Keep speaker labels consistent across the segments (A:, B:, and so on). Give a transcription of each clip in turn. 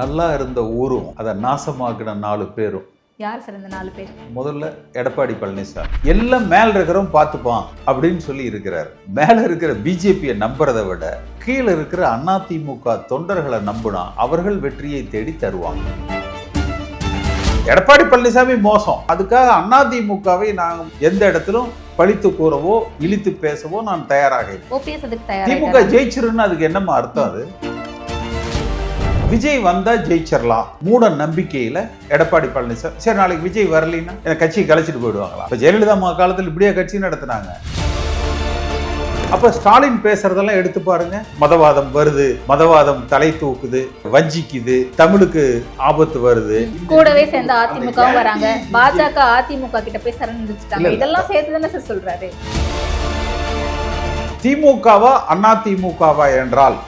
A: நல்லா இருந்த ஊரும் அதை நாசமாக்கின நாலு பேரும்.
B: யார் சார் இந்த நாலு பேர்?
A: முதல்ல எடப்பாடி பழனிசாமி. எல்லாம் மேல இருக்கிறவன் பார்த்துப்பான் அப்படின்னு சொல்லி இருக்கிறார். மேல இருக்கிற பிஜேபியை நம்புறதை விட கீழே இருக்கிற அதிமுக தொண்டர்களை நம்புனா அவர்கள் வெற்றியை தேடி தருவாங்க. எடப்பாடி பழனிசாமி மோசம். அதுக்காக அதிமுகவை நான் எந்த இடத்திலும் பழித்து கூறவோ இழித்து பேசவோ நான் தயாராக திமுக ஜெயிச்சிருன்னு அதுக்கு என்னமா அர்த்தம் அது? விஜய் வந்தா ஜெயிச்சிடலாம் மூட நம்பிக்கையில எடப்பாடி பழனிசாமி. சரி நாளைக்கு விஜய் வரலைன்னா எனக்கு கட்சியை கலைச்சிட்டு போயிடுவாங்களா? இப்ப ஜெயலலிதா அம்மா காலத்தில் இப்படியே கட்சி நடத்துனாங்க. அப்ப ஸ்டாலின் பேசுறதெல்லாம் எடுத்து பாருங்க. மதவாதம் வருது மதவாதம் தலை தூக்குது வஞ்சிக்குது தமிழுக்கு ஆபத்து வருது.
B: கூடவே சேர்ந்து அதிமுகவும் வராங்க. பாஜக அதிமுக கிட்ட போய்
A: இல்ல.
B: இதெல்லாம் சேர்த்து தானே சார் சொல்றாரு.
A: திமுகவா அதிமுகவா என்றால்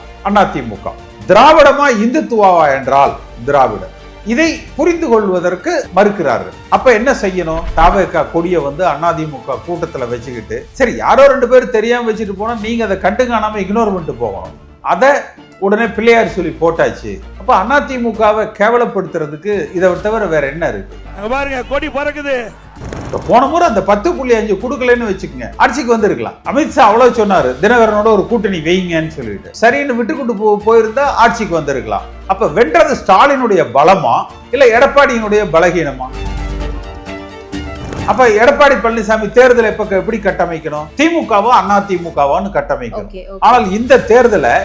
A: அதிமுக திராவிடமா இந்துத்துவாவா என்றால் திராவிடம். இதை புரிந்து கொள்வதற்கு மறுக்கிறார்கள். அப்ப என்ன செய்யணும்? தாவக கொடிய வந்து அதிமுக கூட்டத்துல வச்சுக்கிட்டு சரி யாரோ ரெண்டு பேரும் தெரியாம வச்சுட்டு போனா நீங்க அதை கண்டு காணாம இக்னோர் பண்ணிட்டு போகணும். அதை உடனே பிள்ளையார் சொல்லி போட்டாச்சு. அப்ப அதிமுகவை கேவலப்படுத்துறதுக்கு இதை தவிர வேற என்ன இருக்கு?
C: பாருங்க கொடி பறக்குது.
A: இப்ப போன முறை அந்த பத்து புள்ளி அஞ்சு கொடுக்கலன்னு வச்சுக்கோங்க. ஆட்சிக்கு வந்திருக்கலாம். அமித்ஷா அவ்வளவு சொன்னாரு. தினகரனோட ஒரு கூட்டணி வைங்கன்னு சொல்லிட்டு. சரின்னு விட்டு கொண்டு போ போயிருந்தா ஆட்சிக்கு வந்திருக்கலாம். அப்ப வென்றது ஸ்டாலினுடைய பலமா? இல்ல எடப்பாடியினுடைய பலகீனமா? அப்ப எடப்பாடி பழனிசாமி தேர்தலை எப்ப எப்படி கட்டமைக்கணும்? திமுகவா அண்ணா திமுகவான்னு கட்டமைக்கணும். ஆனால் இந்த தேர்தலை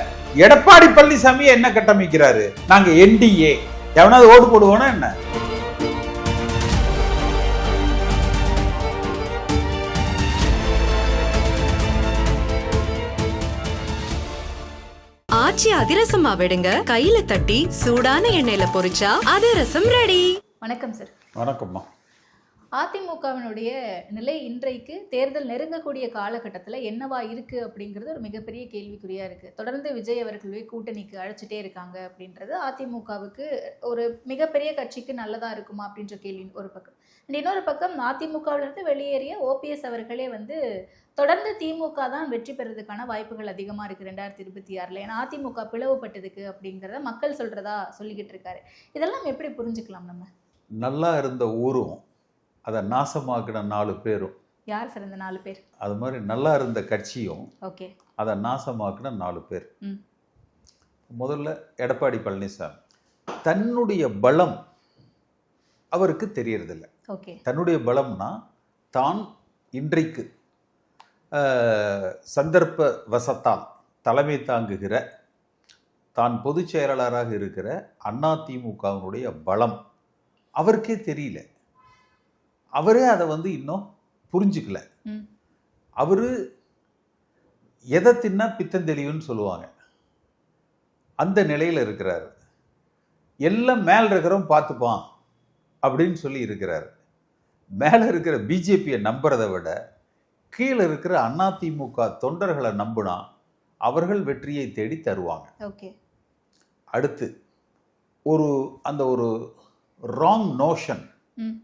A: எடப்பாடி பழனிசாமி என்ன கட்டமைக்கிறாரு? நாங்க என்டிஏ எவனாவது ஓட்டு போடுவோனா என்ன?
D: ஆச்சி அதிரசமா விடுங்க. கையில தட்டி சூடான எண்ணெயில பொரிச்சா அதிரசம் ரெடி
B: வணக்கம் சார்
A: வணக்கம்மா.
B: அதிமுகவினுடைய நிலை இன்றைக்கு தேர்தல் நெருங்கக்கூடிய காலகட்டத்தில் என்னவா இருக்கு அப்படிங்கிறது ஒரு மிகப்பெரிய கேள்விக்குறியா இருக்கு. தொடர்ந்து விஜய் அவர்களே கூட்டணிக்கு அழைச்சிட்டே இருக்காங்க அப்படின்றது அதிமுகவுக்கு ஒரு மிகப்பெரிய கட்சிக்கு நல்லதா இருக்குமா அப்படின்ற கேள்வி ஒரு பக்கம். And இன்னொரு பக்கம் அதிமுகவிலிருந்து வெளியேறிய ஓபிஎஸ் அவர்களே வந்து தொடர்ந்து திமுக தான் வெற்றி பெறதுக்கான வாய்ப்புகள் அதிகமா இருக்கு ரெண்டாயிரத்தி இருபத்தி ஆறுல. ஏன்னா அதிமுக பிளவுபட்டதுக்கு அப்படிங்கிறத மக்கள் சொல்றதா சொல்லிக்கிட்டு இருக்காரு. இதெல்லாம் எப்படி புரிஞ்சுக்கலாம் நம்ம?
A: நல்லா இருந்த ஊரும் அதை நாசமாக்கின நாலு பேரும்.
B: யார் சார் இந்த நாலு பேர்?
A: அது மாதிரி நல்லா இருந்த கட்சியும்
B: ஓகே.
A: அதை நாசமாக்கின நாலு பேர். முதல்ல எடப்பாடி பழனிசாமி. தன்னுடைய பலம் அவருக்கு தெரியறதில்ல.
B: ஓகே.
A: தன்னுடைய பலம்னா தான் இன்றைக்கு சந்தர்ப்ப வசத்தால் தலைமை தாங்குகிற தான் பொதுச் செயலாளராக இருக்கிற அதிமுகவினுடைய பலம் அவருக்கே தெரியல. அவரே அதை வந்து இன்னும் புரிஞ்சுக்கல. அவரு எதை தின்னா பித்தம் தெளிவுன்னு சொல்லுவாங்க. அந்த நிலையில் இருக்கிறாரு. எல்லாம் மேல் இருக்கிறவன் பார்த்துப்பான் அப்படின்னு சொல்லி இருக்கிறாரு. மேலே இருக்கிற பிஜேபியை நம்புறதை விட கீழே இருக்கிற அதிமுக தொண்டர்களை நம்புனா அவர்கள் வெற்றியை தேடி தருவாங்க.
B: ஓகே.
A: அடுத்து ஒரு அந்த ஒரு wrong notion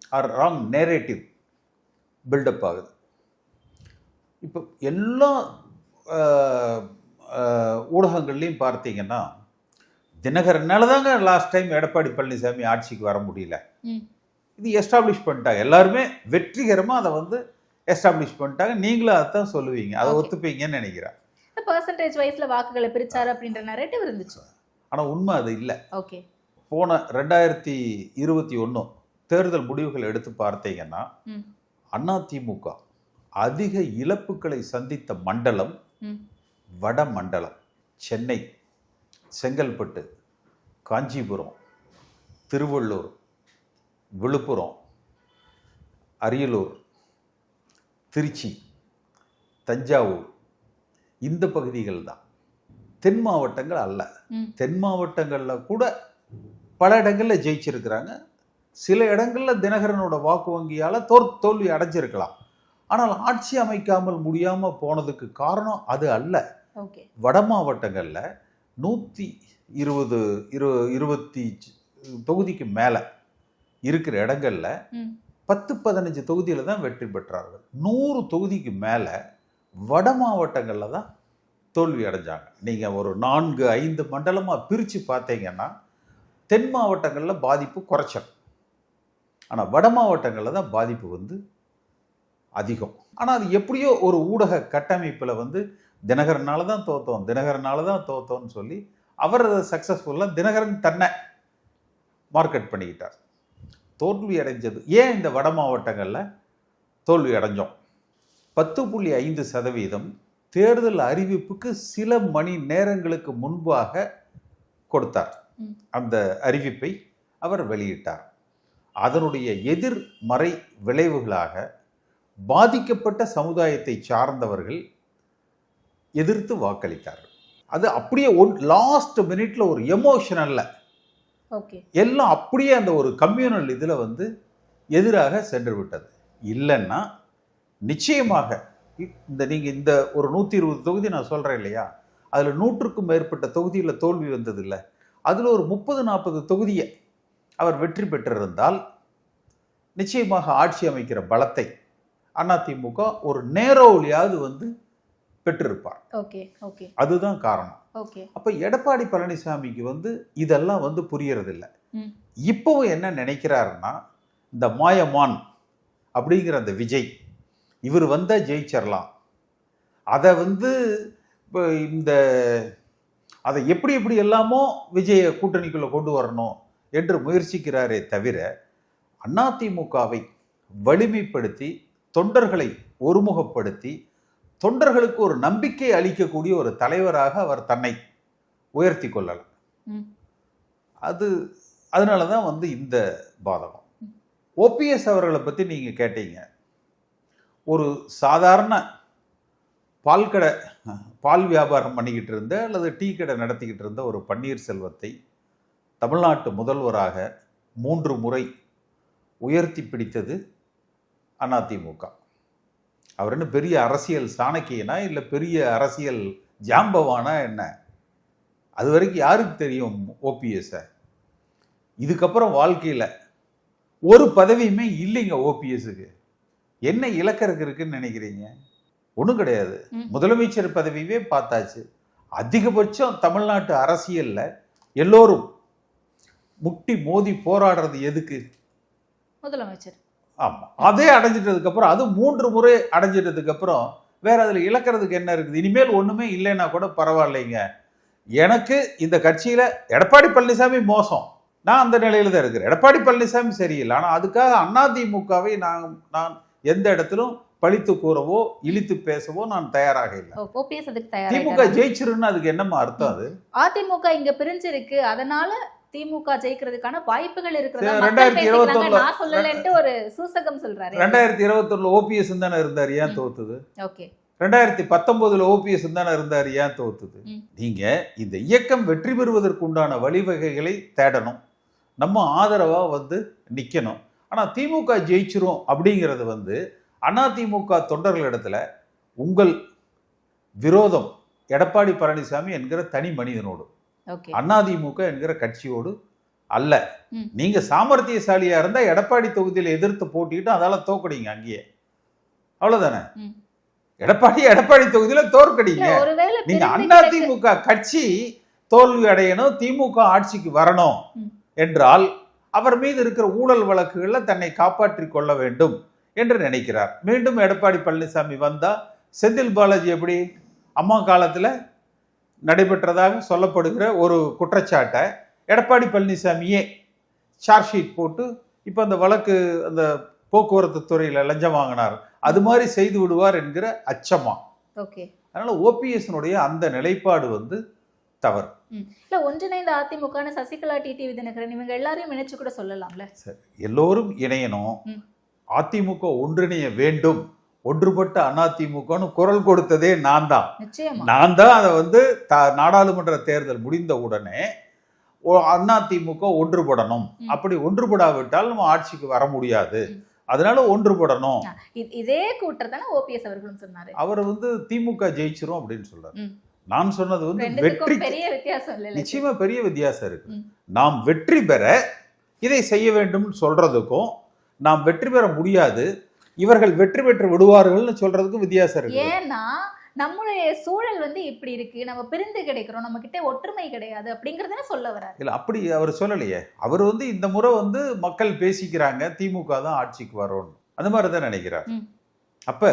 A: or wrong narrative build up ஆகுது. இப்போ எல்லா ஊடகங்கள்லையும் பார்த்தீங்கன்னா தினகரனால தாங்க லாஸ்ட் டைம் எடப்பாடி பழனிசாமி ஆட்சிக்கு வர முடியல. இது எஸ்டாப்ளிஷ் பண்ணிட்டாங்க. எல்லாருமே வெற்றிகரமாக அதை வந்து எஸ்டாப்ளிஷ் பண்ணிட்டாங்க. நீங்களும் அதைத்தான் சொல்லுவீங்க. அதை. ஒத்துப்பீங்கன்னு நினைக்கிறேன்.
B: பர்சன்டேஜ் வைஸ்ல வாக்குகளை பிரிச்சாரு அப்படின்ற நரேட்டிவ் இருந்துச்சு.
A: ஆனால் உண்மை அது இல்லை.
B: ஓகே
A: போன ரெண்டாயிரத்தி இருபத்தி ஒன்று தேர்தல் முடிவுகள் எடுத்து பார்த்தீங்கன்னா அதிமுக அதிக இழப்புகளை சந்தித்த மண்டலம் வட மண்டலம். சென்னை செங்கல்பட்டு காஞ்சிபுரம் திருவள்ளூர் விழுப்புரம் அரியலூர் திருச்சி தஞ்சாவூர் இந்த பகுதிகள் தான். தென் மாவட்டங்கள் அல்ல. தென் மாவட்டங்களில் கூட பல இடங்களில் ஜெயிச்சிருக்கிறாங்க. சில இடங்களில் தினகரனோட வாக்கு வங்கியால் தோற் தோல்வி அடைஞ்சிருக்கலாம். ஆனால் ஆட்சி அமைக்காமல் முடியாமல் போனதுக்கு காரணம் அது அல்ல. வட மாவட்டங்களில் நூற்றி இருபது இரு இருபத்தி தொகுதிக்கு மேலே இருக்கிற இடங்கள்ல பத்து பதினஞ்சு தொகுதியில் தான் வெற்றி பெற்றார்கள். நூறு தொகுதிக்கு மேலே வட மாவட்டங்களில் தான் தோல்வி அடைஞ்சாங்க. நீங்கள் ஒரு நான்கு ஐந்து மண்டலமாக பிரித்து பார்த்தீங்கன்னா தென் மாவட்டங்களில் பாதிப்பு குறைச்சல். ஆனால் வட மாவட்டங்களில் தான் பாதிப்பு வந்து அதிகம். ஆனால் அது எப்படியோ ஒரு ஊடக கட்டமைப்பில் வந்து தினகரனால தான் தோத்தோம் தினகரனால தான் தோத்தோம்னு சொல்லி அவர் சக்ஸஸ்ஃபுல்லாக தினகரன் தன்னை மார்க்கெட் பண்ணிக்கிட்டார். தோல்வி அடைஞ்சது ஏன் இந்த வட மாவட்டங்களில் தோல்வி அடைஞ்சோம் பத்து புள்ளி ஐந்து சதவீதம் தேர்தல் அறிவிப்புக்கு சில மணி நேரங்களுக்கு முன்பாக கொடுத்தார். அந்த அறிவிப்பை அவர் வெளியிட்டார். அதனுடைய எதிர்மறை விளைவுகளாக பாதிக்கப்பட்ட சமுதாயத்தை சார்ந்தவர்கள் எதிர்த்து வாக்களித்தார்கள். அது அப்படியே ஒன் லாஸ்ட் மினிட்ல ஒரு எமோஷனல்ல எல்லாம் அப்படியே அந்த ஒரு கம்யூனல் இதில் வந்து எதிராக சென்று விட்டது இல்லைன்னா நிச்சயமாக இந்த நீங்கள் இந்த ஒரு நூற்றி இருபது தொகுதி நான் சொல்கிறேன் இல்லையா? அதில் நூற்றுக்கும் மேற்பட்ட தொகுதியில் தோல்வி வந்தது இல்லை அதில் ஒரு முப்பது நாற்பது தொகுதியை அவர் வெற்றி பெற்றிருந்தால் நிச்சயமாக ஆட்சி அமைக்கிற பலத்தை அதிமுக ஒரு நேரோலியாவது வந்து பெற்றிருப்பார்.
B: Okay okay.
A: அதுதான் காரணம்.
B: ஓகே.
A: அப்போ எடப்பாடி பழனிசாமிக்கு வந்து இதெல்லாம் வந்து புரியறதில்ல. இப்போவும் என்ன நினைக்கிறாருன்னா இந்த மாயமான் அப்படிங்கிற அந்த விஜய் இவர் வந்தால் ஜெயிச்சிடலாம் அதை வந்து இப்போ இந்த அதை எப்படி எப்படி எல்லாமோ விஜயை கூட்டணிக்குள்ளே கொண்டு வரணும் என்று முயற்சிக்கிறாரே தவிர அதிமுகவை வலிமைப்படுத்தி தொண்டர்களை ஒருமுகப்படுத்தி தொண்டர்களுக்கு ஒரு நம்பிக்கை அளிக்கக்கூடிய ஒரு தலைவராக அவர் தன்னை உயர்த்தி கொள்ளலாம். அது அதனால தான் வந்து இந்த பாதகம். ஓபிஎஸ் அவர்களை பற்றி நீங்கள் கேட்டீங்க. ஒரு சாதாரண பால் கடை பால் வியாபாரம் பண்ணிக்கிட்டு இருந்த அல்லது டீ கடை நடத்திக்கிட்டு இருந்த ஒரு பன்னீர்செல்வத்தை தமிழ்நாட்டு முதல்வராக மூன்று முறை உயர்த்தி பிடித்தது அதிமுக அவர் என்ன பெரிய அரசியல் சாணக்கியனா இல்லை பெரிய அரசியல் ஜாம்பவானா என்ன? அது வரைக்கும் யாருக்கு தெரியும் ஓபிஎஸ்ஸை இதுக்கப்புறம் வாழ்க்கையில் ஒரு பதவியுமே இல்லைங்க ஓபிஎஸ்ஸுக்கு என்ன இலக்கருக்கு இருக்குன்னு நினைக்கிறீங்க? ஒன்றும் கிடையாது. முதலமைச்சர் பதவியவே பார்த்தாச்சு. அதிகபட்சம் தமிழ்நாட்டு அரசியலில் எல்லோரும் முட்டி மோதி போராடுறது எதுக்கு?
B: முதலமைச்சர்.
A: ஆமாம் அதே அடைஞ்சிட்டதுக்கு அப்புறம் அது மூன்று முறை அடைஞ்சிட்டதுக்கு அப்புறம் வேற அதில் இழக்கிறதுக்கு என்ன இருக்குது? இனிமேல் ஒன்றுமே இல்லைன்னா கூட பரவாயில்லைங்க. எனக்கு இந்த கட்சியில் எடப்பாடி பழனிசாமி மோசம். நான் அந்த நிலையில தான் இருக்கிறேன். எடப்பாடி பழனிசாமி சரியில்லை. ஆனால் அதுக்காக அதிமுகவை நான் நான் எந்த இடத்திலும் பழித்து கூறவோ இழித்து பேசவோ நான் தயாராக இல்லை.
B: ஓபிஎஸ் அதுக்கு
A: திமுக ஜெயிச்சிருன்னு அதுக்கு என்னம்மா அர்த்தம் அது?
B: அதிமுக இங்க பிரிஞ்சிருக்கு. அதனால திமுக ஜெயிக்கிறதுக்கான வாய்ப்புகள் இருக்கிறதா நான் சொல்லலன்ட்டு ஒரு சூசகம் சொல்றாரு.
A: ரெண்டாயிரத்தி இருபத்தொன்னுல ஓபிஎஸ் தானே இருந்தார் ஏன் தோத்துது?
B: ஓகே.
A: ரெண்டாயிரத்தி பத்தொன்பதுல ஓபிஎஸ் தானே இருந்தார் ஏன் தோத்துது. நீங்க இந்த இயக்கம் வெற்றி பெறுவதற்கு உண்டான வழிவகைகளை தேடணும். நம்ம ஆதரவா வந்து நிக்கணும். ஆனா திமுக ஜெயிச்சிரும் அப்படிங்கிறது வந்து அதிமுக தொண்டர்களிடத்துல உங்கள் விரோதம் எடப்பாடி பழனிசாமி என்கிற தனி மனிதனோடு. அதிமுக என்கிற கட்சியோடு அல்ல. நீங்க சாமர்த்தியசாலியா இருந்தா எடப்பாடி தொகுதியில எதிர்த்து போட்டிட்டு அதால தோக்கடிங்க அங்கேயே. அவ்வளவுதானே. எடப்பாடி எடப்பாடி தொகுதியில தோற்கடிங்க. நீங்க
B: கிடக்கு-
A: அதிமுக கட்சி தோல்வி அடையணும் திமுக ஆட்சிக்கு வரணும். என்றால் அவர் மீது இருக்கிற ஊழல் வழக்குகள்ல தன்னை காப்பாற்றிக் கொள்ள வேண்டும் என்று நினைக்கிறார். மீண்டும் எடப்பாடி பழனிசாமி வந்தா செந்தில் பாலாஜி எப்படி? அம்மா காலத்துல நடைபெற்றதாக சொல்லப்படுகிற ஒரு குற்றச்சாட்டை எடப்பாடி பழனிசாமியே சார்ஜ் ஷீட் போட்டு இப்போ அந்த வழக்கு அந்த போக்குவரத்து துறையில் லஞ்சம் வாங்கினார். அது மாதிரி செய்து விடுவார் என்கிற அச்சமா.
B: ஓகே.
A: அதனால ஓபிஎஸ்னுடைய அந்த நிலைப்பாடு வந்து தவறு.
B: இல்ல ஒன்றிணைந்த அதிமுகன்னு சசிகலா டிடிவி தினகரன் இவங்க எல்லாரையும் இணைச்சு கூட சொல்லலாம்ல?
A: சரி எல்லோரும் இணையணும். அதிமுக ஒன்றிணைய வேண்டும். ஒன்றுபட்ட அதிமுகன்னு குரல் கொடுத்ததே நான் தான். நான் தான் அதை வந்து த- நாடாளுமன்ற தேர்தல் முடிந்த உடனே அதிமுக ஒன்றுபடணும். அப்படி ஒன்றுபடாவிட்டால் நம்ம ஆட்சிக்கு வர முடியாது. அதனால ஒன்றுபடணும்.
B: இதே கூட்டத்தான ஓபிஎஸ் அவர்களும் சொன்னாரு.
A: அவர் வந்து திமுக ஜெயிச்சிரும் அப்படின்னு சொல்றாரு. நான் சொன்னது வந்து வெற்றி
B: பெரிய வித்தியாசம் இல்ல
A: நிச்சயமா பெரிய வித்தியாசம் இருக்கு. நாம் வெற்றி பெற இதை செய்ய வேண்டும் சொல்றதுக்கும் நாம் வெற்றி பெற முடியாது. இவர்கள் வெற்றி பெற்று விடுவார்கள்னு சொல்றதுக்கும் வித்தியாசம் இருக்கு.
B: ஏன்னா நம்மளுடைய சூழல் வந்து இப்படி இருக்கு. நம்ம பிரிந்து கிடைக்கிறோம். நம்ம கிட்ட ஒற்றுமை கிடையாது அப்படிங்கறத சொல்ல வராரு.
A: இல்ல அப்படி அவர் சொல்லலையே. அவர் வந்து இந்த முறை வந்து மக்கள் பேசிக்கிறாங்க திமுக தான் ஆட்சிக்கு வரும்னு அந்த மாதிரி தான் நினைக்கிறார். அப்ப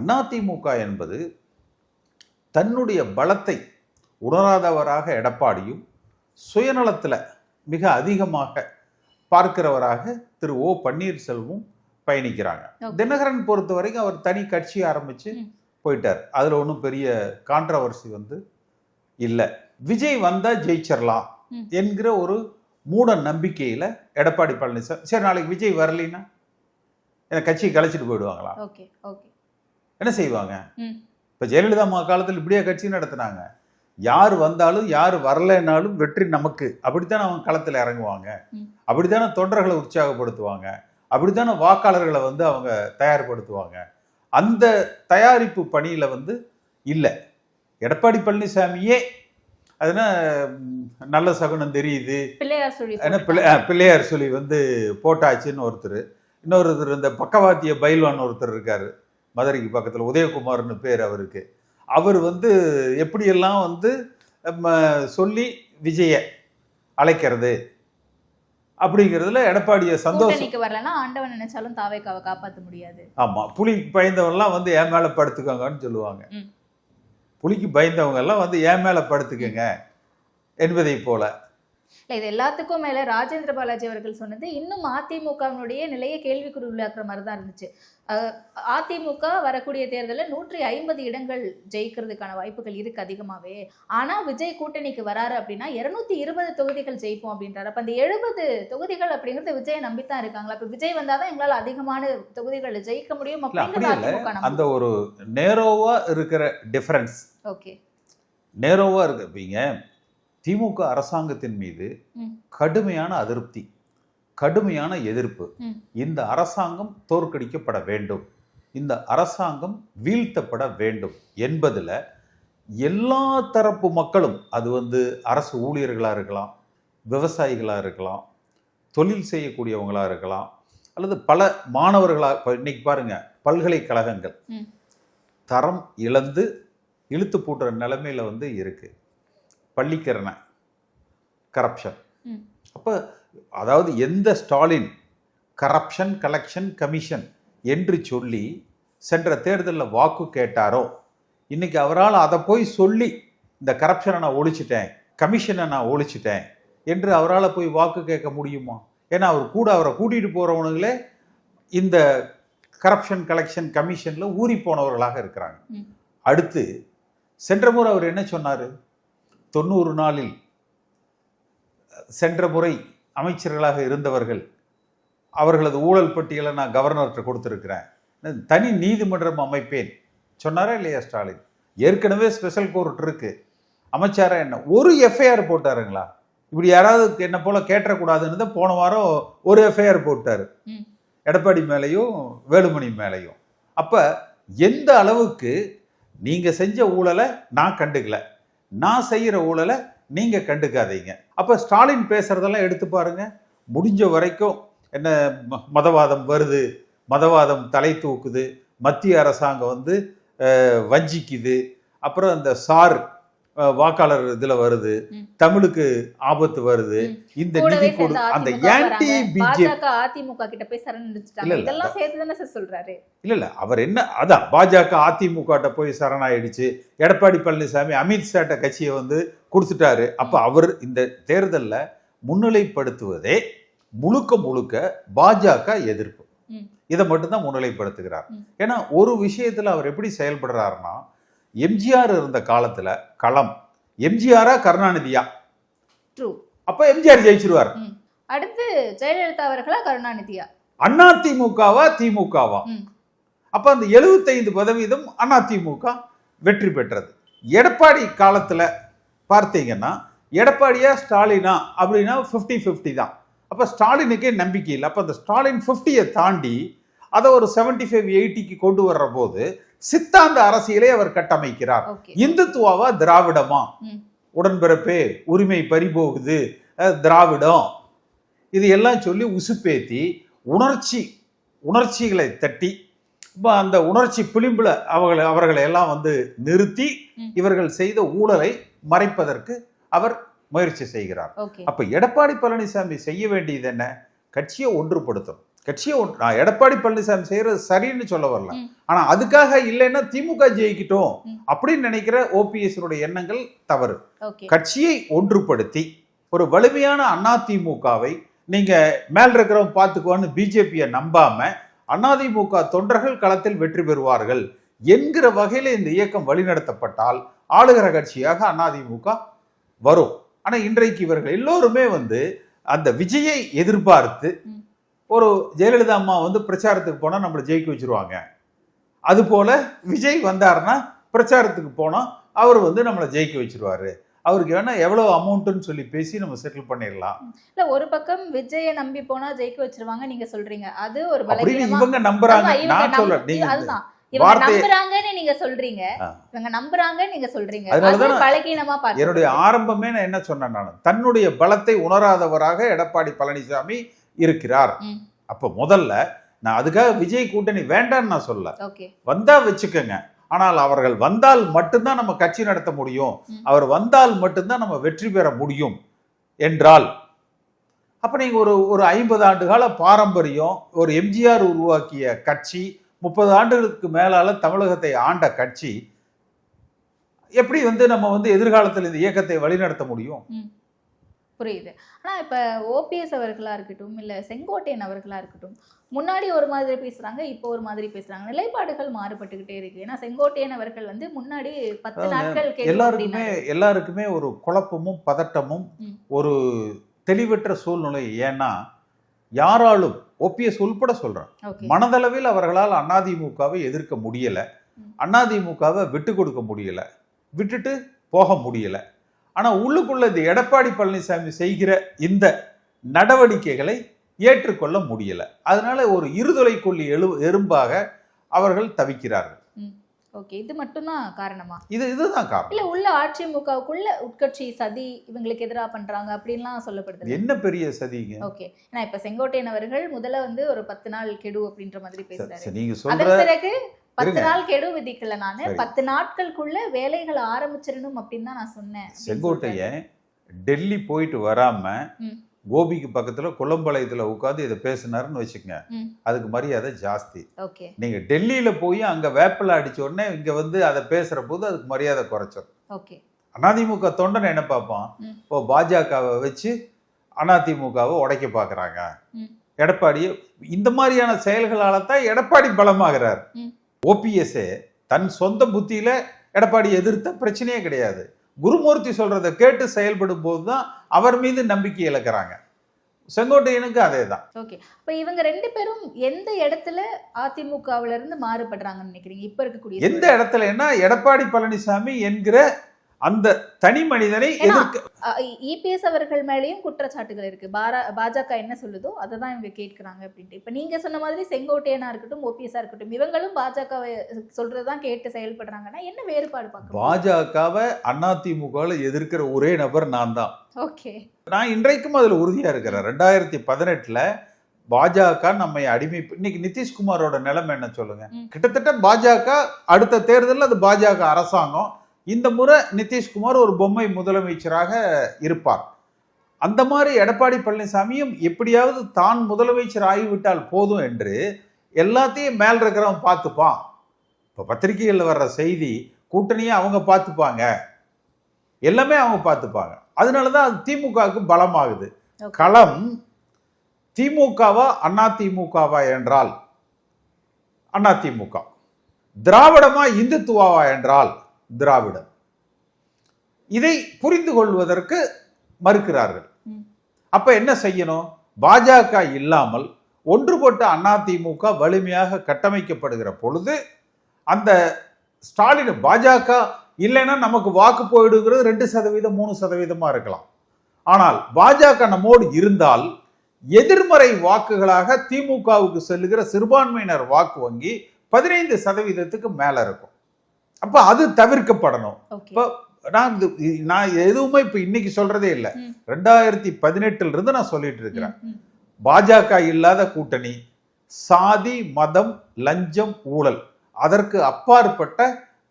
A: அதிமுக என்பது தன்னுடைய பலத்தை உணராதவராக எடப்பாடியும் சுயநலத்துல மிக அதிகமாக பார்க்கிறவராக திரு ஓ பன்னீர்செல்வம் பயணிக்கிறாங்க. தினகரன் பொறுத்த வரைக்கும் அவர் தனி கட்சி ஆரம்பிச்சு
B: ம்.
A: போயிட்டார் அதுல ஒன்றும் பெரிய கான்ட்ரவர்சி வந்து இல்லை விஜய் வந்தா ஜெயிச்சிடலாம். என்கிற ஒரு மூட நம்பிக்கையில எடப்பாடி பழனிசாமி சரி நாளைக்கு விஜய் வரலைன்னா என்ன கட்சியை கலைச்சிட்டு போயிடுவாங்களா
B: ஓகே ஓகே
A: என்ன செய்வாங்க. இப்ப ஜெயலலிதா அம்மா காலத்தில் இப்படியே கட்சி நடத்துனாங்க யார் வந்தாலும் யார் வரலைனாலும் வெற்றி நமக்கு அப்படித்தானே அவங்க களத்தில் இறங்குவாங்க. அப்படித்தானே தொண்டர்களை உற்சாகப்படுத்துவாங்க அப்படித்தானே வாக்காளர்களை வந்து அவங்க தயார்படுத்துவாங்க? அந்த தயாரிப்பு பணியில வந்து இல்லை. எடப்பாடி பழனிசாமியே அதுனா நல்ல சகுனம் தெரியுது.
B: பிள்ளையார் சொல்லி
A: ஏன்னா பிள்ளை பிள்ளையார் சொல்லி வந்து போட்டாச்சுன்னு ஒருத்தர். இன்னொருத்தர் இந்த பக்கவாத்திய பைல்வான் ஒருத்தர் இருக்காரு. மதுரைக்கு பக்கத்தில் உதயகுமார்னு பேர் அவருக்கு. அவர் வந்து எப்படியெல்லாம் வந்து சொல்லி விஜய அழைக்கிறது அப்படிங்கிறதுல எடப்பாடிய சந்தோஷம்.
B: வரலன்னா ஆண்டவன் நினைச்சாலும் தாவேக்காவை காப்பாத்த முடியாது.
A: ஆமா புலிக்கு பயந்தவன்லாம் வந்து என் மேல படுத்துக்கோங்கன்னு சொல்லுவாங்க. புலிக்கு பயந்தவங்க எல்லாம் வந்து என் மேல படுத்துக்கங்க என்பதை போல.
B: இல்ல இது எல்லாத்துக்கும் மேல ராஜேந்திர பாலாஜி அவர்கள் சொன்னது இன்னும் அதிமுகவினுடைய நிலையை கேள்விக்குறி உள்ளாக்குற மாதிரி தான் இருந்துச்சு அதிமுக வரக்கூடிய தேர்தலில் நூற்றி ஐம்பது இடங்கள் ஜெயிக்கிறதுக்கான வாய்ப்புகள் இருக்கு அதிகமாவே. ஆனா விஜய் கூட்டணிக்கு வராரு அப்படின்னா இருநூத்தி இருபது தொகுதிகள் ஜெயிப்போம் அப்படின்றாரு. அப்ப அந்த எழுபது தொகுதிகள் அப்படிங்கிறது விஜயை நம்பித்தான் இருக்காங்களா? அப்ப விஜய் வந்தாதான் எங்களால அதிகமான தொகுதிகளை ஜெயிக்க முடியும் அப்படிங்கிறது
A: அந்த ஒரு நேரோவா இருக்கிற டிஃபரன்ஸ்
B: ஓகே.
A: நேரோவா இருப்பீங்க திமுக அரசாங்கத்தின் மீது. கடுமையான அதிருப்தி கடுமையான எதிர்ப்பு. இந்த அரசாங்கம் தோற்கடிக்கப்பட வேண்டும் இந்த அரசாங்கம் வீழ்த்தப்பட வேண்டும் என்பதுல எல்லா தரப்பு மக்களும் அது வந்து அரசு ஊழியர்களா இருக்கலாம் விவசாயிகளா இருக்கலாம் தொழில் செய்யக்கூடியவங்களா இருக்கலாம் அல்லது பல மாணவர்களா இப்ப இன்னைக்கு பாருங்க பல்கலைக்கழகங்கள். தரம் இழந்து இழுத்து பூட்டுற நிலைமையில வந்து இருக்கு பள்ளிக்கரணை. கரப்ஷன். அப்போ அதாவது எந்த ஸ்டாலின் கரப்ஷன் கலெக்ஷன் கமிஷன் என்று சொல்லி சென்ற தேர்தலில் வாக்கு கேட்டாரோ இன்னைக்கு அவரால் அதை போய் சொல்லி இந்த கரப்ஷனை நான் ஒழிச்சிட்டேன் கமிஷனை நான் ஒழிச்சிட்டேன் என்று அவரால் போய் வாக்கு கேட்க முடியுமா? ஏன்னா அவர் கூட அவரை கூட்டிகிட்டு போகிறவனுங்களே இந்த கரப்ஷன் கலெக்ஷன் கமிஷனில் ஊறி போனவர்களாக இருக்கிறாங்க. அடுத்து சென்ற முறை அவர் என்ன சொன்னார்? தொண்ணூறு நாளில் சென்ற முறை அமைச்சர்களாக இருந்தவர்கள் அவர்களது ஊழல் பட்டியலை நான் கவர்னர்கிட்ட கொடுத்துருக்கிறேன். தனி நீதிமன்றம் அமைப்பேன். சொன்னாரா இல்லையா ஸ்டாலின்? ஏற்கனவே ஸ்பெஷல் கோர்ட் இருக்கு. அமைச்சாரா என்ன? ஒரு எஃப்ஐஆர் போட்டாருங்களா? இப்படி யாராவது என்ன போல கேட்டக்கூடாதுன்னு தான் போன வாரம் ஒரு எஃப்ஐஆர் போட்டாரு. எடப்பாடி மேலேயும் வேலுமணி மேலேயும். அப்ப எந்த அளவுக்கு நீங்க செஞ்ச ஊழலை நான் கண்டுக்கல. நான் செய்கிற ஊழலை நீங்கள் கண்டுக்காதீங்க. அப்போ ஸ்டாலின் பேசுகிறதெல்லாம் எடுத்து பாருங்க. முடிஞ்ச வரைக்கும் என்ன ம- மதவாதம் வருது மதவாதம் தலை தூக்குது மத்திய அரசாங்கம் வந்து வஞ்சிக்குது. அப்புறம் இந்த சார் வாக்காளர் இதுல வருது. தமிழுக்கு ஆபத்து வருது. இந்த நிதி கொடு அந்த ஆன்டி. பிஜேபி
B: அதிமுக கிட்ட போய் சரணடைஞ்சிட்டாங்க. இதெல்லாம் சேர்த்து தானே சார் சொல்றாரு
A: இல்ல இல்ல அவர் என்ன அதான் பாஜக அதிமுக போய் சரணாயிடுச்சு எடப்பாடி பழனிசாமி அமித்ஷாட்ட கட்சியை வந்து கொடுத்துட்டாரு அப்ப அவர் இந்த தேர்தல்ல முன்னிலைப்படுத்துவதே முழுக்க முழுக்க பாஜக எதிர்ப்பு. இதை மட்டும்தான் முன்னிலைப்படுத்துகிறார். ஏன்னா ஒரு விஷயத்துல அவர் எப்படி செயல்படுறாருன்னா எம்ஜிஆர் இருந்த காலத்துல களம். எம்ஜிஆரா கருணாநிதியா?
B: ட்ரூ
A: அப்ப எம்ஜிஆர் ஜெயிச்சிருவார்.
B: அடுத்து ஜெயலலிதா அவர்களா கருணாநிதியா?
A: அண்ணா திமுகவா திமுகவா. அப்ப அந்த 75% பதவீதம் அதிமுக வெற்றி பெற்றது. எடப்பாடி காலத்துல பார்த்தீங்கன்னா எடப்பாடியா ஸ்டாலினா அப்படின்னா 50 50 தான். அப்ப ஸ்டாலினுக்கே நம்பிக்கை இல்லை. அப்ப அந்த ஸ்டாலின் 50-யை தாண்டி அதை ஒரு 75 ஃபைவ் எயிட்டிக்கு கொண்டு வர்ற போது சித்தாந்த அரசியலை அவர் கட்டமைக்கிறார். இந்துத்துவாவா திராவிடமா. உடன்பிறப்பே உரிமை பறிபோகுது திராவிடம். இது எல்லாம் சொல்லி உசுப்பேத்தி உணர்ச்சி உணர்ச்சிகளை தட்டி இப்ப அந்த உணர்ச்சி பிளிம்புல அவர்களை அவர்களை எல்லாம் வந்து நிறுத்தி. இவர்கள் செய்த ஊழலை மறைப்பதற்கு அவர் முயற்சி செய்கிறார். அப்ப எடப்பாடி பழனிசாமி செய்ய வேண்டியது என்ன? கட்சியை ஒன்றுபடுத்தணும். கட்சியை எடப்பாடி பழனிசாமி செய்யறது சரின்னு சொல்ல வரல. ஆனா அதுக்காக இல்லைன்னா திமுக ஜெயிக்கிட்டோம். அப்படின்னு நினைக்கிற ஓபிஎஸ் எண்ணங்கள் தவறு கட்சியை ஒன்றுபடுத்தி ஒரு வலிமையான அதிமுகவை நீங்க மேல் இருக்கிறவன் பார்த்துக்குவான்னு பிஜேபியை நம்பாம அதிமுக தொண்டர்கள் களத்தில் வெற்றி பெறுவார்கள் என்கிற வகையில இந்த இயக்கம் வழிநடத்தப்பட்டால் ஆளுகிற கட்சியாக அதிமுக வரும் ஆனா இன்றைக்கு இவர்கள் எல்லோருமே வந்து அந்த விஜயை எதிர்பார்த்து. ஒரு ஜெயலலிதா அம்மா வந்து பிரச்சாரத்துக்கு போனா நம்மளை ஜெயிக்க வச்சிருவாங்க. அது போல விஜய் வந்தாருன்னா பிரச்சாரத்துக்கு போனா அவர் வந்து நம்மளை ஜெயிக்க வச்சிருவாரு. அவருக்கு வேணா எவ்வளவு அமௌண்ட்னு சொல்லி பேசி நம்ம செட்டில் பண்ணிடலாம்.
B: இல்ல ஒரு பக்கம் விஜய நம்பி போனா ஜெயிக்க வச்சிருவாங்க நீங்க சொல்றீங்க. அது ஒரு
A: இவங்க நம்புறாங்க. நான் சொல்ல நீங்க
B: அதுதான். இவங்க நம்புறாங்கன்னு நீங்க சொல்றீங்க. இவங்க நம்புறாங்கன்னு நீங்க சொல்றீங்க.
A: அதனாலதான்
B: அது பலகீனமா பார்க்க
A: என்னுடைய ஆரம்பமே நான் என்ன சொன்னேன் நான்? தன்னுடைய பலத்தை உணராதவராக எடப்பாடி பழனிசாமி இருக்கிறார். அப்ப முதல்ல நான் அதுக்காக விஜய் கூட்டணி வேண்டாம்னு நான் சொல்ல வந்தா வச்சுக்கோங்க. ஆனால் அவர்கள் வந்தால் மட்டும்தான் நம்ம கட்சி நடத்த முடியும். அவர் வந்தால் மட்டும்தான் நம்ம வெற்றி பெற முடியும் என்றால். அப்ப நீங்க ஒரு ஒரு ஐம்பது ஆண்டு கால பாரம்பரியம் ஒரு எம்ஜிஆர் உருவாக்கிய கட்சி முப்பது ஆண்டுகளுக்கு மேலால தமிழகத்தை ஆண்ட கட்சி எப்படி வந்து நம்ம வந்து எதிர்காலத்தில் இந்த இயக்கத்தை வழிநடத்த முடியும்?
B: புரியுது. ஆனா இப்ப ஓபிஎஸ் அவர்களா இருக்கட்டும் இல்ல செங்கோட்டையன் அவர்களா இருக்கட்டும் முன்னாடி ஒரு மாதிரி பேசுறாங்க இப்போ ஒரு மாதிரி பேசுறாங்க. நிலைப்பாடுகள் மாறுபட்டுக்கிட்டே இருக்கு. ஏன்னா செங்கோட்டையன் அவர்கள் வந்து முன்னாடி பத்து நாட்கள்
A: எல்லாருக்குமே. எல்லாருக்குமே ஒரு குழப்பமும் பதட்டமும். ஒரு தெளிவற்ற சூழ்நிலை. ஏன்னா யாராலும் ஓபிஎஸ் உள்பட சொல்றேன்
B: ஓகே.
A: மனதளவில் அவர்களால் அதிமுகவை எதிர்க்க முடியல. அதிமுகவை விட்டு கொடுக்க முடியல. விட்டுட்டு போக முடியல. ஆனா உள்ளுக்குள்ள இந்த எடப்பாடி பழனிசாமி செய்கிற இந்த நடவடிக்கைகளை ஏற்றுக்கொள்ள முடியல. அதனால ஒரு இருதலை கொல்லி எழு எறும்பாக அவர்கள் தவிக்கிறார்கள்.
B: ஓகே. இது மட்டும்தான் காரணமா?
A: இது இதுதான் காரணம்.
B: இல்ல உள்ள அதிமுகவுக்குள்ள உட்கட்சி சதி இவங்களுக்கு எதிரா பண்றாங்க அப்படின்லாம் சொல்லப்படுது.
A: என்ன பெரிய சதிங்க
B: ஓகே. ஏன்னா இப்ப செங்கோட்டையன் அவர்கள் முதல்ல வந்து ஒரு பத்து நாள் கெடு அப்படின்ற மாதிரி பேசுறாரு.
A: நீங்க சொல்ற
B: பிறகு பத்து. நாள் கெடு விதிக்கல நானு. பத்து நாட்களுக்குள்ள வேலைகளை ஆரம்பிச்சிடணும் அப்படின்னு தான் நான் சொன்னேன்
A: செங்கோட்டையன் டெல்லி போயிட்டு வராம. கோபிக்கு பக்கத்துல குளம்பாளையத்துல உட்காந்து இதை பேசினாருன்னு வச்சுக்கங்க. அதுக்கு மரியாதை ஜாஸ்தி நீங்க டெல்லியில போய் அங்க வேப்பில அடிச்ச உடனே இங்க வந்து அதை பேசுற போது அதுக்கு மரியாதை குறைச்சிடும்
B: ஓகே
A: அதிமுக தொண்டன் என்ன பார்ப்பான். இப்போ பாஜகவை வச்சு அதிமுகவை உடைக்க பார்க்கறாங்க
B: ம்.
A: எடப்பாடி இந்த மாதிரியான செயல்களால தான் எடப்பாடி பலமாகிறார். ஓபிஎஸ்ஏ தன் சொந்த புத்தியில எடப்பாடி எதிர்த்த பிரச்சனையே கிடையாது. குருமூர்த்தி சொல்றத கேட்டு செயல்படும் போது தான் அவர் மீது நம்பிக்கை இழக்கிறாங்க. செங்கோட்டையனுக்கு அதே தான்.
B: ஓகே. அப்ப இவங்க ரெண்டு பேரும் எந்த இடத்துல அதிமுகவுல இருந்து மாறுபடுறாங்கன்னு நினைக்கிறீங்க? இப்ப இருக்கக்கூடிய
A: எந்த இடத்துலன்னா எடப்பாடி பழனிசாமி என்கிற அந்த தனி மனிதனை
B: இபிஎஸ் அவர்கள் மேலேயும் குற்றச்சாட்டுகள் இருக்கு. பாஜக என்ன சொல்லுதோ அதை தான் இவங்க கேட்கிறாங்க அப்படின்ட்டு. இப்ப நீங்க சொன்ன மாதிரி செங்கோட்டையனா இருக்கட்டும் ஓபிஎஸ்ஆ இருக்கட்டும் இவங்களும் பாஜக சொல்றதுதான் கேட்டு செயல்படுறாங்கன்னா என்ன வேறுபாடு பார்க்க
A: பாஜகவை அதிமுகவில் எதிர்க்கிற ஒரே நபர் நான் தான்.
B: ஓகே.
A: நான் இன்றைக்கும் அதில் உறுதியா இருக்கிறேன். ரெண்டாயிரத்தி பதினெட்டுல பாஜக நம்மை அடிமை இன்னைக்கு நிதிஷ்குமாரோட நிலைமை என்ன சொல்லுங்க. கிட்டத்தட்ட பாஜக அடுத்த தேர்தலில் அது பாஜக அரசாங்கம். இந்த முறை நிதிஷ்குமார் ஒரு பொம்மை முதலமைச்சராக இருப்பார். அந்த மாதிரி எடப்பாடி பழனிசாமியும் எப்படியாவது தான் முதலமைச்சர் ஆகிவிட்டால் போதும் என்று எல்லாத்தையும் மேல் இருக்கிறவன் பார்த்துப்பான். இப்போ பத்திரிகைகளில் வர்ற செய்தி திமுகயை அவங்க பார்த்துப்பாங்க. எல்லாமே அவங்க பார்த்துப்பாங்க. அதனால தான் அது திமுகவுக்கு பலமாகுது. களம் திமுகவா அண்ணா திமுகவா என்றால் அண்ணா திமுக. திராவிடமா இந்துத்துவாவா என்றால் திராவிடம். இதை புரிந்து கொள்வதற்கு மறுக்கிறார்கள். அப்ப என்ன செய்யணும்? பாஜக இல்லாமல் ஒன்றுபட்ட அதிமுக வலிமையாக கட்டமைக்கப்படுகிற பொழுது அந்த ஸ்டாலின் பாஜக இல்லைன்னா நமக்கு வாக்கு போயிடுங்கிறது ரெண்டு சதவீதம் மூணு சதவீதமா இருக்கலாம். ஆனால் பாஜக நம்மோடு இருந்தால் எதிர்மறை வாக்குகளாக திமுகவுக்கு செல்லுகிற சிறுபான்மையினர் வாக்கு வங்கி பதினைந்து சதவீதத்துக்கு மேல இருக்கும். அப்ப அது தவிர்க்கப்படணும். இப்போ நான் இது நான் எதுவுமே இப்ப இன்னைக்கு சொல்றதே இல்லை. ரெண்டாயிரத்தி பதினெட்டுல இருந்து நான் சொல்லிட்டு இருக்கிறேன் பாஜக இல்லாத கூட்டணி சாதி மதம் லஞ்சம் ஊழல் அதற்கு அப்பாற்பட்ட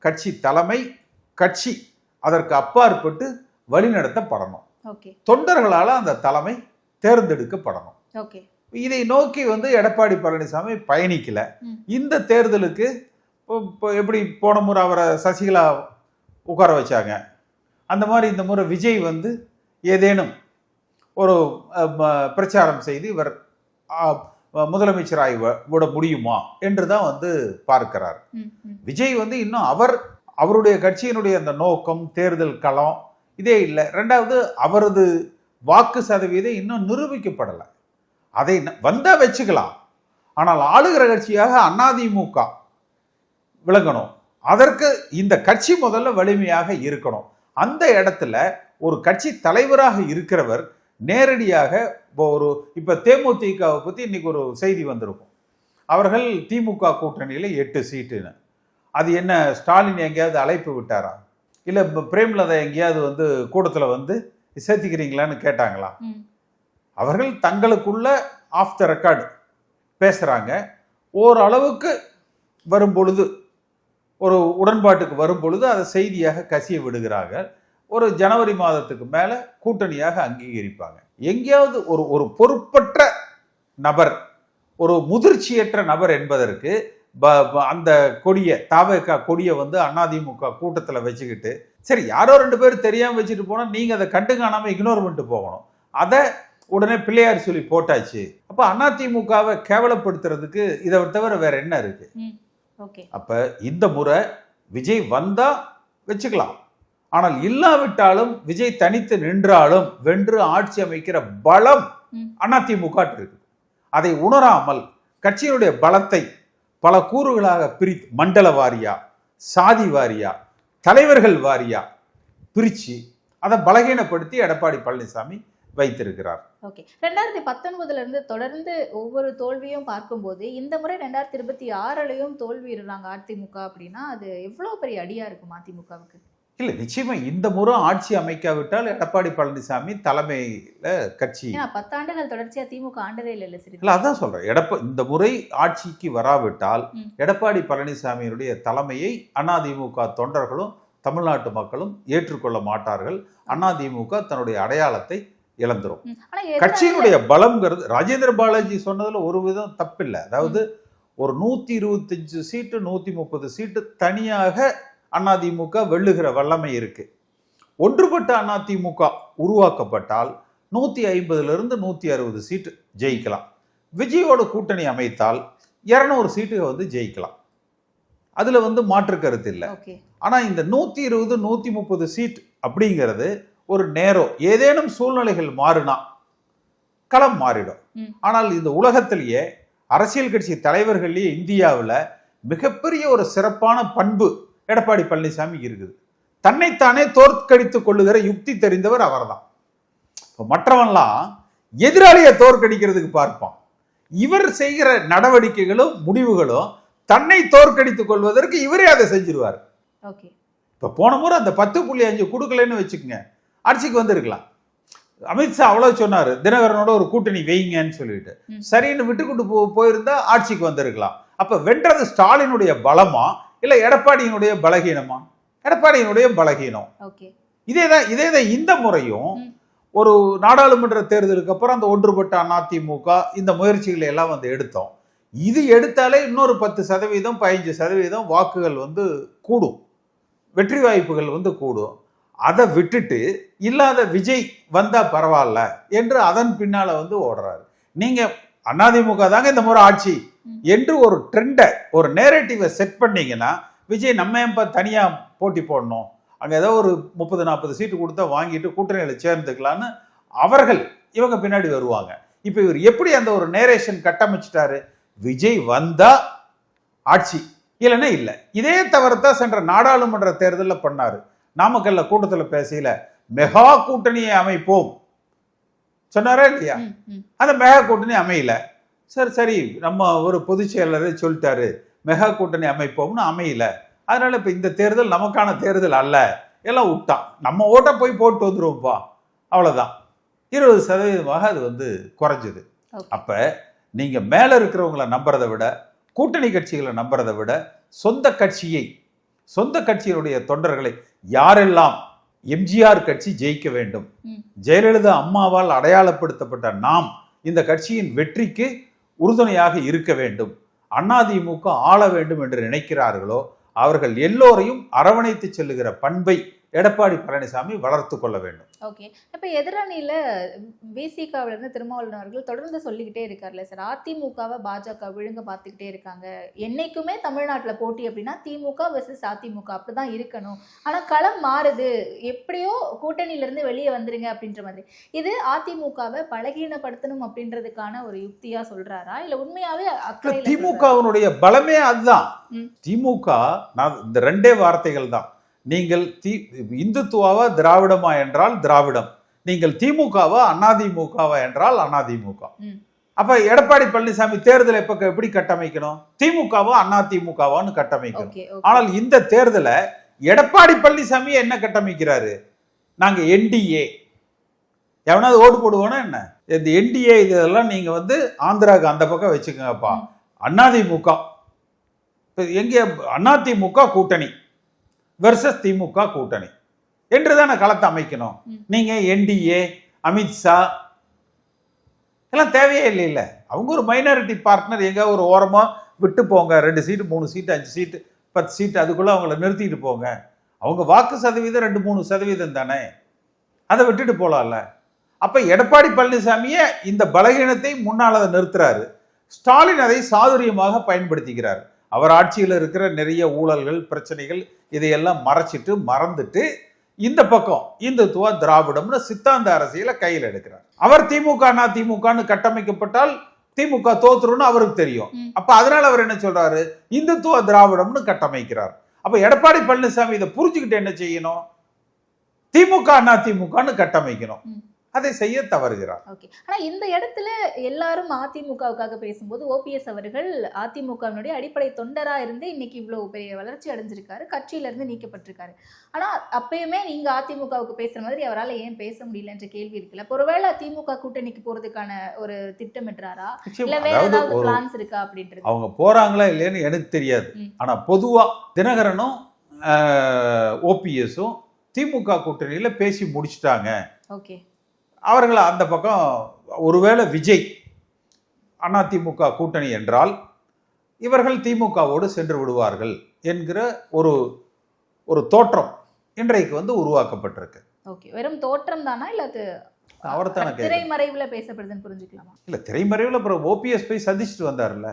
A: கட்சி தலைமை கட்சி அதற்கு அப்பாற்பட்டு வழிநடத்தப்படணும். தொண்டர்களால் அந்த தலைமை தேர்ந்தெடுக்கப்படணும். இதை நோக்கி வந்து எடப்பாடி பழனிசாமி பயணிக்கல. இந்த தேர்தலுக்கு இப்போ- எப்படி போன முறை அவரை சசிகலா உட்கார வச்சாங்க? அந்த மாதிரி இந்த முறை விஜய் வந்து ஏதேனும் ஒரு பிரச்சாரம் செய்து இவர் முதலமைச்சராகி விட முடியுமா என்று தான் வந்து பார்க்கிறார். விஜய் வந்து இன்னும் அவர் அவருடைய கட்சியினுடைய அந்த நோக்கம் தேர்தல் களம் இதே இல்லை. ரெண்டாவது அவரது வாக்கு சதவீதம் இன்னும் நிரூபிக்கப்படலை. அதை ந- வந்தா வச்சுக்கலாம். ஆனால் ஆளுகிற கட்சியாக அதிமுக விளங்கணும். அதற்கு இந்த கட்சி முதல்ல வலிமையாக இருக்கணும். அந்த இடத்துல ஒரு கட்சி தலைவராக இருக்கிறவர் நேரடியாக இப்போ ஒரு இப்போ தேமுதிகவை பற்றி இன்னைக்கு ஒரு செய்தி வந்திருக்கும். அவர்கள் திமுக கூட்டணியில் எட்டு சீட்டுன்னு. அது என்ன ஸ்டாலின் எங்கேயாவது அழைப்பு விட்டாரா? இல்லை பிரேம்லதா எங்கேயாவது வந்து கூட்டத்தில் வந்து சேர்த்துக்கிறீங்களான்னு கேட்டாங்களா? அவர்கள் தங்களுக்குள்ள ஆஃப் த ரெக்கார்டு பேசுகிறாங்க ஓரளவுக்கு வரும் பொழுது ஒரு உடன்பாட்டுக்கு வரும் பொழுது அதை செய்தியாக கசிய விடுகிறார்கள். ஒரு ஜனவரி மாதத்துக்கு மேலே கூட்டணியாக அங்கீகரிப்பாங்க. எங்கேயாவது ஒரு ஒரு பொறுப்பற்ற நபர் ஒரு முதிர்ச்சியற்ற நபர் என்பதற்கு ப- அந்த கொடியை தாவக கொடியை வந்து அதிமுக கூட்டத்தில் வச்சுக்கிட்டு சரி யாரோ ரெண்டு பேர் தெரியாமல் வச்சுட்டு போனால் நீங்கள் அதை கண்டு காணாமல் இக்னோர் பண்ணிட்டு போகணும். அதை உடனே பிள்ளையார் சொல்லி போட்டாச்சு. அப்போ அதிமுகவை கேவலப்படுத்துறதுக்கு இதை தவிர வேற என்ன
B: இருக்குது
A: அப்ப இந்த முறை விஜய் வந்தா வச்சுக்கலாம். ஆனால் இல்லாவிட்டாலும் விஜய் தனித்து நின்றாலும் வென்று ஆட்சி அமைக்கிற பலம். அதிமுக இருக்கு. அதை உணராமல் கட்சியினுடைய பலத்தை பல கூறுகளாக பிரி மண்டல வாரியா சாதி வாரியா தலைவர்கள் வாரியா பிரிச்சு அதை பலகீனப்படுத்தி எடப்பாடி பழனிசாமி வைத்திருக்கிறார்.
B: ஓகே ரெண்டாயிரத்தி பத்தொன்பதுல இருந்து தொடர்ந்து ஒவ்வொரு தோல்வியும் பார்க்கும்போது இந்த முறை ரெண்டாயிரத்தி இருபத்தி ஆறுலயும் தோல்விடுறாங்க அதிமுக அப்படின்னா அது எவ்வளவு பெரிய அடியா இருக்கும் அதிமுகவுக்கு?
A: இல்ல நிச்சயமா இந்த முறை ஆட்சி அமைக்காவிட்டால் எடப்பாடி பழனிசாமி தலைமையில கட்சி
B: பத்தாண்டுகள் தொடர்ச்சியா திமுக ஆண்டதே இல்லை இல்ல சரி
A: இல்ல அதான் சொல்றேன். எடப்ப இந்த முறை ஆட்சிக்கு வராவிட்டால். எடப்பாடி பழனிசாமியினுடைய தலைமையை அதிமுக தொண்டர்களும் தமிழ்நாட்டு மக்களும் ஏற்றுக்கொள்ள மாட்டார்கள். அதிமுக தன்னுடைய அடையாளத்தை இழந்துரும். கட்சியினுடைய பலம்ங்கிறது ராஜேந்திர பாலாஜி சொன்னதுல ஒரு விதம் தப்பில்லை. அதாவது ஒரு நூத்தி இருபத்தஞ்சு சீட்டு நூத்தி முப்பது சீட்டு தனியாக அதிமுக வெல்லுகிற வல்லமை இருக்கு. ஒன்றுபட்ட அதிமுக உருவாக்கப்பட்டால் நூத்தி ஐம்பதுல இருந்து நூத்தி அறுபது சீட்டு ஜெயிக்கலாம். விஜயோட கூட்டணி அமைத்தால் இருநூறு சீட்டுகள் வந்து ஜெயிக்கலாம். அதுல வந்து மாற்று கருத்து இல்லை.
B: ஓகே.
A: ஆனா இந்த நூத்தி இருபது நூத்தி முப்பது சீட் அப்படிங்கிறது ஒரு நேரம் ஏதேனும் சூழ்நிலைகள் மாறினா களம் மாறிடும். ஆனால் இந்த உலகத்திலேயே அரசியல் கட்சி தலைவர்கள்லயே இந்தியாவில் மிகப்பெரிய ஒரு சிறப்பான பண்பு எடப்பாடி பழனிசாமி இருக்குது. தன்னைத்தானே தோற்கடித்துக் கொள்ளுகிற யுக்தி தெரிந்தவர் அவர்தான். இப்போ மற்றவன்லாம் எதிராளியை தோற்கடிக்கிறதுக்கு பார்ப்பான். இவர் செய்கிற நடவடிக்கைகளும் முடிவுகளும் தன்னை தோற்கடித்துக் கொள்வதற்கு இவரே அதை செஞ்சிருவார். இப்போ போன முறை அந்த பத்து புள்ளி அஞ்சு கொடுக்கலன்னு வச்சுக்கோங்க. ஆட்சிக்கு வந்திருக்கலாம். அமித்ஷா அவ்வளோ சொன்னார் தினகரனோட ஒரு கூட்டணி வைங்கன்னு சொல்லிட்டு. சரின்னு விட்டுக்கொண்டு போ போயிருந்தா ஆட்சிக்கு வந்திருக்கலாம். அப்போ வென்றது ஸ்டாலினுடைய பலமா இல்லை எடப்பாடியினுடைய பலகீனமா? எடப்பாடியினுடைய பலகீனம். இதே தான் இதே தான் இந்த முறையும். ஒரு நாடாளுமன்ற தேர்தலுக்கு அப்புறம் அந்த ஒன்றுபட்ட அதிமுக இந்த முயற்சிகளை எல்லாம் வந்து எடுத்தோம். இது எடுத்தாலே இன்னொரு பத்து சதவீதம் பதினஞ்சு சதவீதம் வாக்குகள் வந்து கூடும். வெற்றி வாய்ப்புகள் வந்து கூடும். அதை விட்டுட்டு இல்லாத விஜய் வந்தால் பரவாயில்ல என்று அதன் பின்னால் வந்து ஓடுறாரு. நீங்கள் அதிமுக தாங்க இந்த முறை ஆட்சி. என்று ஒரு ட்ரெண்டை ஒரு நேரேட்டிவை செட் பண்ணீங்கன்னா விஜய் நம்ம ஏன்பா தனியாக போட்டி போடணும்? அங்கே ஏதோ ஒரு முப்பது நாற்பது சீட்டு கொடுத்தா வாங்கிட்டு கூட்டணியில் சேர்ந்துக்கலான்னு அவர்கள் இவங்க பின்னாடி வருவாங்க. இப்போ இவர் எப்படி அந்த ஒரு நேரேஷன் கட்டமைச்சிட்டாரு? விஜய் வந்தா ஆட்சி. இல்லைன்னா இல்லை. இதே தவறுதான் சென்ற நாடாளுமன்ற தேர்தலில் பண்ணாரு. நாமக்கல்ல கூட்டத்தில் பேசையில மெகா கூட்டணியை அமைப்போம். சொன்னாரா இல்லையா? அந்த மெகா கூட்டணி அமையல. சரி சரி நம்ம ஒரு பொதுச் செயலரே சொல்லிட்டாரு மெகா கூட்டணி அமைப்போம்னு அமையல. அதனால இப்ப இந்த தேர்தல் நமக்கான தேர்தல் அல்ல. எல்லாம் விட்டான். நம்ம ஓட்ட போய் போட்டு வந்துருவோம்ப்பா. அவ்வளவுதான். இருபது சதவீதமாக அது வந்து குறைஞ்சது. அப்ப நீங்க மேல இருக்கிறவங்கள நம்புறதை விட கூட்டணி கட்சிகளை நம்புறதை விட சொந்த கட்சியை சொந்த கட்சியினுடைய தொண்டர்களை யாரெல்லாம் எம்ஜிஆர் கட்சி ஜெயிக்க வேண்டும். ஜெயலலிதா அம்மாவால் அடையாளப்படுத்தப்பட்ட நாம் இந்த கட்சியின் வெற்றிக்கு உறுதுணையாக இருக்க வேண்டும். அதிமுக ஆள வேண்டும் என்று நினைக்கிறார்களோ அவர்கள் எல்லோரையும் அரவணைத்து செல்லுகிற பண்பை எடப்பாடி பழனிசாமி வளர்த்து கொள்ள வேண்டும்.
B: ஓகே இப்போ எதிரணியில விசிகாவில இருந்து திருமாவளவன் அவர்கள் தொடர்ந்து சொல்லிக்கிட்டே இருக்கார்ல சார். அதிமுகவை பாஜக விழுங்க பார்த்துக்கிட்டே இருக்காங்க. என்னைக்குமே தமிழ்நாட்டுல போட்டி அப்படின்னா திமுக வெர்சஸ் அதிமுக அப்படிதான் இருக்கணும். ஆனா களம் மாறுது. எப்படியோ கூட்டணியில இருந்து வெளியே வந்துருங்க அப்படின்ற மாதிரி. இது அதிமுகவை பலகீனப்படுத்தணும் அப்படின்றதுக்கான ஒரு யுக்தியா சொல்றாரா? இல்ல சொல்றாரா?
A: திமுகவினுடைய பலமே அதுதான். திமுக நான் இந்த ரெண்டே வார்த்தைகள் தான். நீங்கள் தி இந்துத்துவாவா திராவிடமா என்றால் திராவிடம். நீங்கள் திமுகவா அதிமுகவா என்றால் அதிமுக
B: ம்.
A: அப்ப எடப்பாடி பழனிசாமி தேர்தலை எப்ப எப்படி கட்டமைக்கணும்? திமுகவா அதிமுகவான்னு கட்டமைக்கணும். ஆனால் இந்த தேர்தலை எடப்பாடி பழனிசாமி என்ன கட்டமைக்கிறாரு? நாங்க என்டிஏ. எவனாவது ஓட்டு போடுவோனா என்ன? இந்த என்டிஏ இதெல்லாம் நீங்க வந்து ஆந்திராவுக்கு அந்த பக்கம் வச்சுக்கோங்கப்பா. அதிமுக எங்க? அதிமுக கூட்டணி. வெர்சஸ் திமுக கூட்டணி. என்று தானே களத்தை அமைக்கணும். நீங்க என்டிஏ அமித்ஷா எல்லாம் தேவையே இல்லை இல்ல அவங்க ஒரு மைனாரிட்டி பார்ட்னர் எங்க ஒரு ஓரமா விட்டு போங்க. ரெண்டு சீட்டு மூணு சீட்டு அஞ்சு சீட்டு பத்து சீட்டு அதுக்குள்ள அவங்கள நிறுத்திட்டு போங்க. அவங்க வாக்கு சதவீதம் ரெண்டு மூணு சதவீதம் தானே. அதை விட்டுட்டு போலாம்ல. அப்ப எடப்பாடி பழனிசாமியே இந்த பலகீனத்தை முன்னால் அதை நிறுத்துறாரு. ஸ்டாலின் அதை சாதுரியமாக பயன்படுத்திக்கிறார். அவர் ஆட்சியில் இருக்கிற நிறைய ஊழல்கள் பிரச்சனைகள் இதையெல்லாம் மறைச்சிட்டு மறந்துட்டு இந்த பக்கம் இந்துத்துவ திராவிடம்னு சித்தாந்த அரசியலை கையில் எடுக்கிறார். அவர் திமுக அண்ணா திமுகன்னு கட்டமைக்கப்பட்டால் திமுக தோத்துருன்னு அவருக்கு தெரியும். அப்ப அதனால அவர் என்ன சொல்றாரு? இந்துத்துவ திராவிடம்னு கட்டமைக்கிறார். அப்ப எடப்பாடி பழனிசாமி இதை புரிஞ்சுக்கிட்டு என்ன செய்யணும்? திமுக அண்ணா திமுகன்னு கட்டமைக்கணும். அதை செய்ய தவறுகிறார்.
B: ஓகே ஆனா இந்த இடத்துல எல்லாரும் அதிமுகவுக்காக பேசும்போது ஓபிஎஸ் அவர்கள் அதிமுகவினுடைய அடிப்படை தொண்டரா இருந்து இன்னைக்கு இவ்வளவு பெரிய வளர்ச்சி அடைஞ்சிருக்காரு. கட்சியில இருந்து நீக்கப்பட்டிருக்காரு. ஆனா அப்பயுமே நீங்க அதிமுகவுக்கு பேசுற மாதிரி அவரால் ஏன் பேச முடியல என்ற கேள்வி இருக்குல்ல. ஒருவேளை திமுக கூட்டணிக்கு போறதுக்கான ஒரு திட்டமிடுறாரா? இல்ல. வேற ஏதாவது பிளான்ஸ் இருக்கா அப்படின்றது?
A: அவங்க போறாங்களா இல்லையான்னு எனக்கு தெரியாது.
B: ம்.
A: ஆனா பொதுவா தினகரனும் ஓபிஎஸும் திமுக கூட்டணியில பேசி முடிச்சிட்டாங்க.
B: ஓகே
A: அவர்கள் அந்த பக்கம் ஒருவேளை விஜய் அதிமுக கூட்டணி என்றால் இவர்கள் திமுகவோடு சென்று விடுவார்கள் என்கிற ஒரு ஒரு தோற்றம் இன்றைக்கு வந்து உருவாக்கப்பட்டிருக்கு
B: ஓகே வெறும் தோற்றம் தானா இல்ல அது
A: அவர் தானே கேட்கணும்.
B: திரைமறைவுல பேசப்படுதுன்னு புரிஞ்சுக்கலாமா
A: இல்ல திரைமறைவில் அப்புறம் ஓபிஎஸ் போய் சந்திச்சுட்டு வந்தார்ல.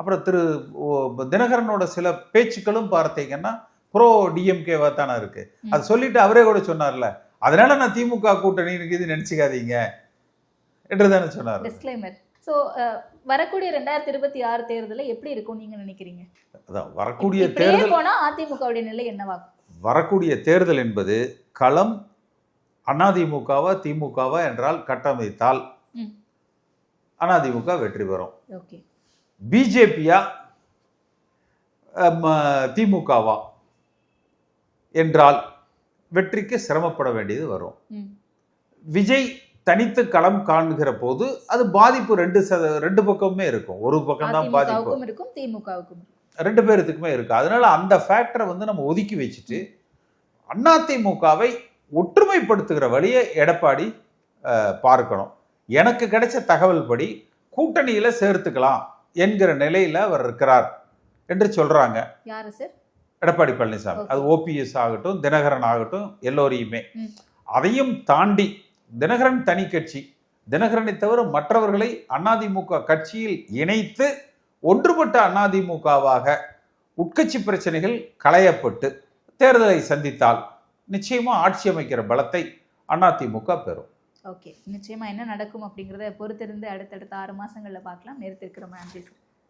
A: அப்புறம் திரு தினகரனோட சில பேச்சுக்களும் பார்த்தீங்கன்னா ப்ரோ டிஎம்கேவா தானே இருக்கு. அது சொல்லிட்டு அவரே கூட சொன்னார்ல அதனால நான் திமுக கூட்டணி இருக்குது நினைச்சுக்காதீங்க என்று தானே சொன்னார்
B: டிஸ்க்ளைமர் ஸோ வரக்கூடிய ரெண்டாயிரத்தி இருபத்தி ஆறு தேர்தலில் எப்படி இருக்கும் நீங்க நினைக்கிறீங்க?
A: அதான் வரக்கூடிய தேர்தல்
B: போனா அதிமுகவுடைய நிலை என்னவாகும்?
A: வரக்கூடிய தேர்தல் என்பது களம் அதிமுகவா திமுகவா என்றால் கட்டமைத்தால். அதிமுக வெற்றி பெறும்.
B: ஓகே.
A: பிஜேபியா திமுகவா என்றால் வெற்றிக்கு சிரமப்பட வேண்டியது வரும். விஜய் தனித்து களம் காண்கிற போது அது பாதிப்பு ரெண்டு சத ரெண்டு பக்கமுமே இருக்கும். ஒரு பக்கம் தான் பாதிப்பு.
B: இருக்கும் திமுகவுக்கும்
A: ரெண்டு பேர்த்துக்குமே இருக்கு. அதனால அந்த ஃபேக்டரை வந்து நம்ம ஒதுக்கி வச்சுட்டு அதிமுகவை ஒற்றுமைப்படுத்துகிற வழியை எடப்பாடி பார்க்கணும். எனக்கு கிடைச்ச தகவல் படி கூட்டணியில சேர்த்துக்கலாம் என்கிற நிலையில அவர் இருக்கிறார் என்று சொல்றாங்க.
B: யாரு சார்?
A: எடப்பாடி பழனிசாமி. அது ஓபிஎஸ் ஆகட்டும் தினகரன் ஆகட்டும் எல்லோரையுமே. அதையும் தாண்டி தினகரன் தனி கட்சி. தினகரனை தவிர மற்றவர்களை அதிமுக கட்சியில் இணைத்து ஒன்றுபட்ட அதிமுகவாக உட்கட்சி பிரச்சனைகள் களையப்பட்டு தேர்தலை சந்தித்தால் நிச்சயமா ஆட்சி அமைக்கிற பலத்தை அதிமுக பெறும்.
B: ஓகே. நிச்சயமா என்ன நடக்கும் அப்படிங்கறத பொறுத்திருந்து அடுத்தடுத்த ஆறு மாசங்கள்ல பார்க்கலாம். நேரத்திற்கு ரொம்ப நன்றி